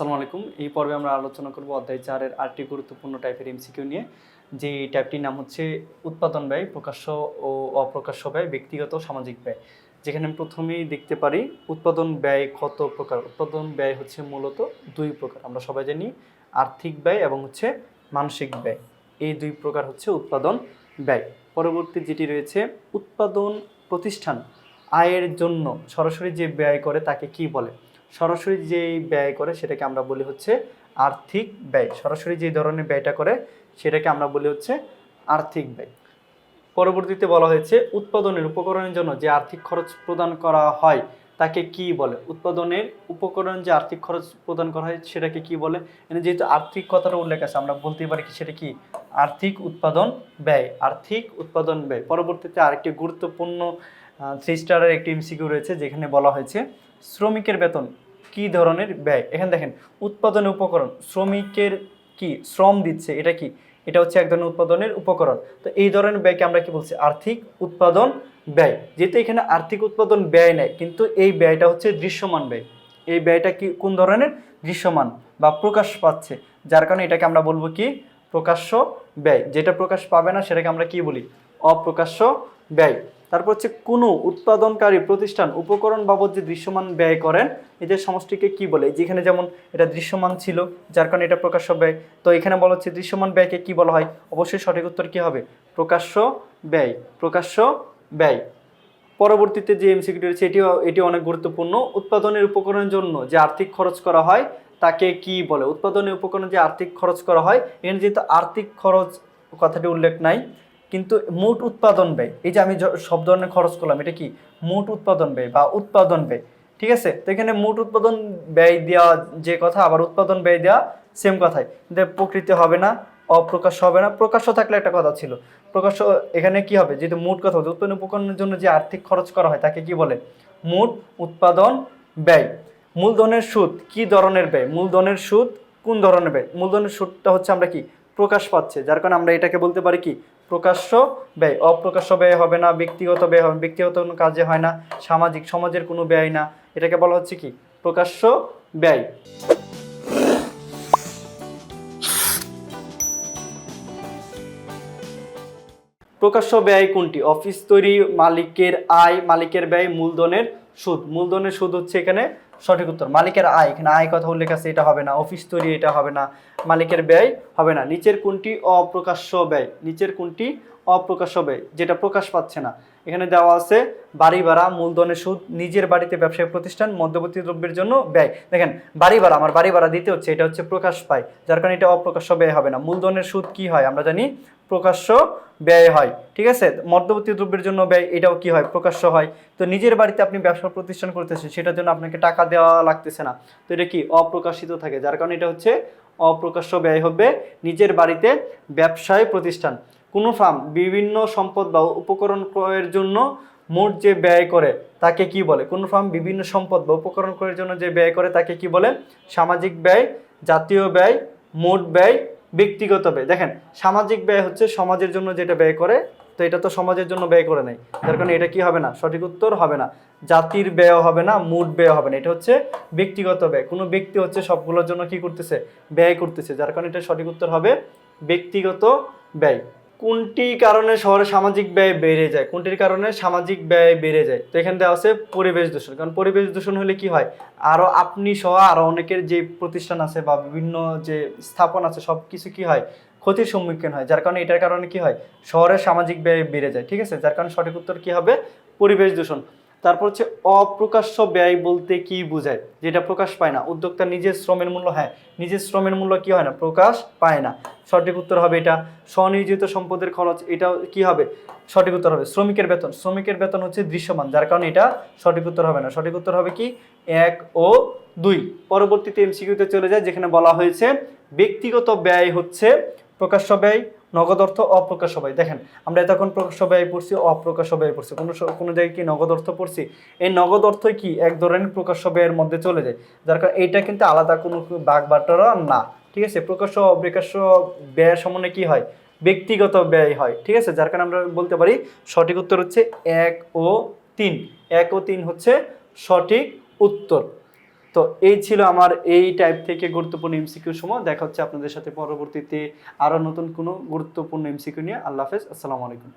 আসসালামু আলাইকুম। এই পর্বে আমরা আলোচনা করব অধ্যায় চারের আটটি গুরুত্বপূর্ণ টাইপের এমসিকিউ নিয়ে। যে টাইপটির নাম হচ্ছে উৎপাদন ব্যয়, প্রকাশ্য ও অপ্রকাশ্য ব্যয়, ব্যক্তিগত সামাজিক ব্যয়। যেখানে আমি প্রথমেই দেখতে পারি উৎপাদন ব্যয় কত প্রকার? উৎপাদন ব্যয় হচ্ছে মূলত দুই প্রকার। আমরা সবাই জানি আর্থিক ব্যয় এবং হচ্ছে মানসিক ব্যয়। এই দুই প্রকার হচ্ছে উৎপাদন ব্যয়। পরবর্তী যেটি রয়েছে উৎপাদন প্রতিষ্ঠান। আয়ের জন্য সরাসরি যে ব্যয় করে তাকে কি বলে? সরাসরি যেই ব্যয় করে সেটাকে আমরা বলি হচ্ছে আর্থিক ব্যয়। সরাসরি যে ধরনের ব্যয়টা করে সেটাকে আমরা বলি হচ্ছে আর্থিক ব্যয়। পরবর্তীতে বলা হয়েছে উৎপাদনের উপকরণের জন্য যে আর্থিক খরচ প্রদান করা হয় তাকে কি বলে? উৎপাদনের উপকরণ যে আর্থিক খরচ প্রদান করা হয় সেটাকে কি বলে? এখানে যেহেতু আর্থিক কথাটা উল্লেখ আছে, আমরা বলতেই পারি কি সেটা কি? আর্থিক উৎপাদন ব্যয়, আর্থিক উৎপাদন ব্যয়। পরবর্তীতে আরেকটি গুরুত্বপূর্ণ থ্রি স্টারের একটি এমসিকিউ রয়েছে যেখানে বলা হয়েছে শ্রমিকের বেতন কি ধরনের ব্যয়? এখানে দেখেন, উৎপাদনের উপকরণ, শ্রমিকের কি শ্রম দিচ্ছে, এটা কি? এটা হচ্ছে এক ধরনের উৎপাদনের উপকরণ। তো এই ধরনের ব্যয়কে আমরা কি বলছি? আর্থিক উৎপাদন ব্যয়। যেহেতু এখানে আর্থিক উৎপাদন ব্যয় নেয় কিন্তু এই ব্যয়টা হচ্ছে দৃশ্যমান ব্যয়। এই ব্যয়টা কি কোন ধরনের? দৃশ্যমান বা প্রকাশ পাচ্ছে। যার কারণে এটাকে আমরা বলব কি? প্রকাশ্য ব্যয়। যেটা প্রকাশ পাবে না, সেটাকে আমরা কি বলি? অপ্রকাশ্য ব্যয়। তারপর হচ্ছে কোনো উৎপাদনকারী প্রতিষ্ঠান উপকরণ বাবদ যে দৃশ্যমান ব্যয় করেন, এদের সমষ্টিকে কি বলে? যেখানে যেমন এটা দৃশ্যমান ছিল, যার কারণে এটা প্রকাশ্য ব্যয়। তো এখানে বলা হচ্ছে দৃশ্যমান ব্যয়কে কি বলা হয়? অবশ্যই সঠিক উত্তর কী হবে? প্রকাশ্য ব্যয় প্রকাশ্য ব্যয়। পরবর্তীতে যে এমসিকিউটি রয়েছে, এটিও, এটি অনেক গুরুত্বপূর্ণ। উৎপাদনের উপকরণের জন্য যে আর্থিক খরচ করা হয়, তাকে কি বলে? উৎপাদনের উপকরণে যে আর্থিক খরচ করা হয়, এখানে যেহেতু আর্থিক খরচ কথাটি উল্লেখ নাই কিন্তু মোট উৎপাদন ব্যয়, এই যে আমি সব ধরনের খরচ করলাম, এটা কি? মোট উৎপাদন ব্যয় বা উৎপাদন ব্যয়, ঠিক আছে? তো এখানে মোট উৎপাদন ব্যয় দেওয়া যে কথা, আবার উৎপাদন ব্যয় দেওয়া সেম কথাই। প্রকৃতি হবে না অপ্রকাশ্য হবে না। প্রকাশ্য থাকলে একটা কথা ছিল, প্রকাশ্য এখানে কি হবে? যেহেতু মোট কথা হচ্ছে, উৎপাদন উপকরণের জন্য যে আর্থিক খরচ করা হয়, তাকে কি বলে? মোট উৎপাদন ব্যয়। মূলধনের সুদ, কি ধরনের ব্যয়? মূলধনের সুদ কোন ধরনের ব্যয়? মূলধনের সুদটা হচ্ছে আমরা কি? প্রকাশ পাচ্ছে, যার কারণে আমরা এটাকে বলতে পারি কি? প্রকাশ্য ব্যয়, অপ্রকাশ্য ব্যয় হবে না, ব্যক্তিগত ব্যয় হবে, ব্যক্তিগত কোনো কাজে হয় না, সামাজিক, সমাজের কোনো ব্যয় না। এটাকে বলা হচ্ছে কি? প্রকাশ্য ব্যয়। প্রকাশ্য ব্যয় কোনটি? অফিস তৈরি, মালিকের আয়, মালিকের ব্যয়, মূলধনের সুদ। মূলধনের সুদ হচ্ছে এখানে সঠিক উত্তর, মালিকের আয়, এখানে আয় কথা উল্লেখ আছে, এটা হবে না, অফিস তৈরি, এটা হবে না, মালিকের ব্যয় হবে না, নিচের কোনটি অপ্রকাশ্য ব্যয়, নিচের কোনটি অপ্রকাশ্য ব্যয়, যেটা প্রকাশ পাচ্ছে না। এখানে দেওয়া আছে বাড়ি ভাড়া, মূলধনের সুদ, নিজের বাড়িতে ব্যবসায়িক প্রতিষ্ঠান, মধ্যবর্তী দ্রব্যের জন্য ব্যয়। দেখেন, বাড়ি ভাড়া, আমার বাড়ি ভাড়া দিতে হচ্ছে, এটা হচ্ছে প্রকাশ পায়। যার কারণে এটা অপ্রকাশ্য ব্যয় হবে না। মূলধনের সুদ কি হয়? আমরা জানি প্রকাশ্য ব্যয় হয়, ঠিক আছে? মধ্যবর্তী দ্রব্যের জন্য ব্যয়, এটাও কি হয়? প্রকাশ্য হয়। তো নিজের বাড়িতে আপনি ব্যবসা প্রতিষ্ঠান করতেছেন, সেটার জন্য আপনাকে টাকা দেওয়া লাগতেছে না। তো এটা কি? অপ্রকাশিত থাকে। যার কারণে এটা হচ্ছে অপ্রকাশ্য ব্যয় হবে নিজের বাড়িতে ব্যবসায় প্রতিষ্ঠান। কোনো ফার্ম বিভিন্ন সম্পদ বা উপকরণ ক্রয়ের জন্য মোট যে ব্যয় করে, তাকে কি বলে? কোনো ফার্ম বিভিন্ন সম্পদ বা উপকরণ ক্রয়ের জন্য যে ব্যয় করে, তাকে কি বলে? সামাজিক ব্যয়, জাতীয় ব্যয়, মোট ব্যয়, ব্যক্তিগত ব্যয়। দেখেন, সামাজিক ব্যয় হচ্ছে সমাজের জন্য যেটা ব্যয় করে, তো এটা তো সমাজের জন্য ব্যয় করে নাই। যার কারণে এটা কি হবে না? সঠিক উত্তর হবে না। জাতির ব্যয় হবে না, মোট ব্যয় হবে না। এটা হচ্ছে ব্যক্তিগত ব্যয়। কোনো ব্যক্তি হচ্ছে সবগুলোর জন্য কি করতেছে? ব্যয় করতেছে। যার কারণে এটা সঠিক উত্তর হবে ব্যক্তিগত ব্যয়। কোনটি কারণে শহরে সামাজিক ব্যয় বেড়ে যায়? কোনটির কারণে সামাজিক ব্যয় বেড়ে যায়? তো এখানে দেওয়া আছে পরিবেশ দূষণ। কারণ পরিবেশ দূষণ হলে কি হয়? আরও আপনি সহ আরও অনেকের যে প্রতিষ্ঠান আছে বা বিভিন্ন যে স্থাপন আছে সব কিছু কী হয়? ক্ষতির সম্মুখীন হয়। যার কারণে এটার কারণে কি হয়? শহরের সামাজিক ব্যয় বেড়ে যায়। ঠিক আছে? যার কারণে সঠিক উত্তর কী হবে? পরিবেশ দূষণ। তারপর হচ্ছে অপ্রকাশ্য ব্যয় বলতে কি বোঝায়? যেটা প্রকাশ পায় না। উদ্যোক্তা নিজের শ্রমের মূল্য হ্যাঁ নিজের শ্রমের মূল্য কি হয় না? প্রকাশ পায় না। সঠিক উত্তর হবে এটা স্বনিয়োজিত সম্পদের খরচ, এটা কি হবে? সঠিক উত্তর হবে শ্রমিকের বেতন। শ্রমিকের বেতন হচ্ছে দৃশ্যমান, যার কারণে এটা সঠিক উত্তর হবে না। সঠিক উত্তর হবে কি? এক ও দুই। পরবর্তীতে এমসিকিউতে চলে যায়, যেখানে বলা হয়েছে ব্যক্তিগত ব্যয় হচ্ছে প্রকাশ্য ব্যয় নগদ অর্থ অপ্রকাশ্য ব্যয় দেখেন, আমরা এতক্ষণ প্রকাশ্য ব্যয় পড়ছি অপ্রকাশ্য ব্যয় পড়ছি। কোনো কোনো জায়গায় কি নগদ অর্থ পড়ছি? এই নগদ অর্থ কি এক ধরনের প্রকাশ্য ব্যয়ের মধ্যে চলে যায়? যার কারণে এইটা কিন্তু আলাদা কোনো বাঘ বাটরা না। ঠিক আছে? প্রকাশ্য অপ্রকাশ্য ব্যয়ের সমন্বয়ে কি হয়? ব্যক্তিগত ব্যয় হয়। ঠিক আছে? যার কারণে আমরা বলতে পারি সঠিক উত্তর হচ্ছে এক ও তিন। এক ও তিন হচ্ছে সঠিক উত্তর। তো এই ছিল আমার এই টাইপ থেকে গুরুত্বপূর্ণ এমসিকিউ সময় দেখা হচ্ছে আপনাদের সাথে পরবর্তীতে আরও নতুন কোনো গুরুত্বপূর্ণ এমসিকিউ নিয়ে। আল্লাহ হাফেজ। আসসালামু আলাইকুম।